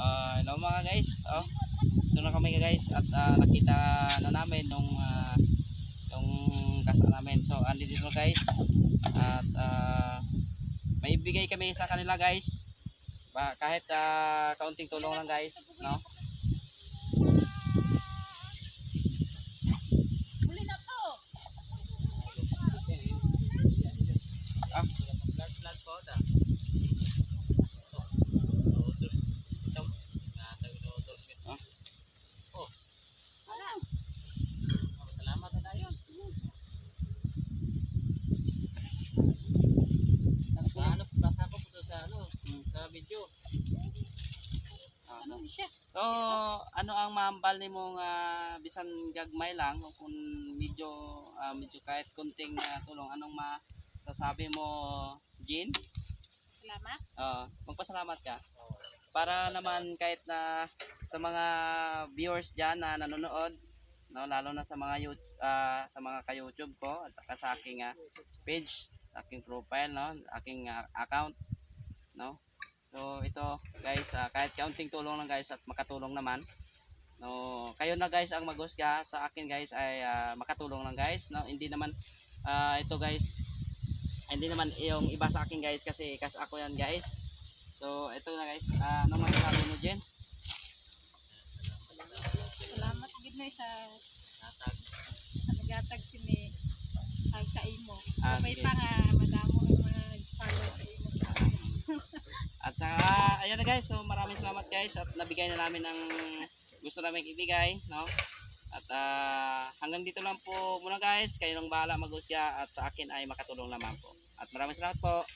Ah, hello mga guys. Oh. Doon na kami guys at ah, nakita na namin nung ah, yung kasama namin. So, andi dito guys. At ah, may bigay kami sa kanila guys. Kahit ah, kaunting tulong lang guys, no? Huli na to. Ah, vlog vlog po da. Ano? Salamat na tayo. Ano, basa ko po sa ano, sa video. Ah, Ano siya? So, ano ang maambal ni mong ah, bisan gagmay lang o kung medyo ah, medyo kahit kunting ah, tulong anong masasabi mo Jean? Salamat. Ah, magpasalamat ka. Para naman kahit na sa mga viewers diyan na nanonood, no, lalo na sa mga YouTube, sa mga ka-YouTube ko at saka sa aking ah, page, aking profile, no, aking ah, account, no. So ito guys, ah, kahit kaunting tulong lang guys at makatulong naman. No, kayo na guys ang maghusga sa akin guys ay ah, makatulong lang guys, no. Hindi naman ah, ito guys hindi naman yung iba sa akin guys kasi kas ako yan guys. So ito na guys, ah, ano masasabi mo Jen? Salamat gid na sa sa nagatag sini ag sa imo. Ah, Sabay sige. pa nga madamo ang mga nag-follow sa imo. At saka, ayun na guys, so maraming salamat guys at nabigay na namin ang gusto namin ibigay, no? At ah, hanggang dito lang po muna guys, kayo nang bahala maghusga at sa akin ay makatulong naman po. At maraming salamat po.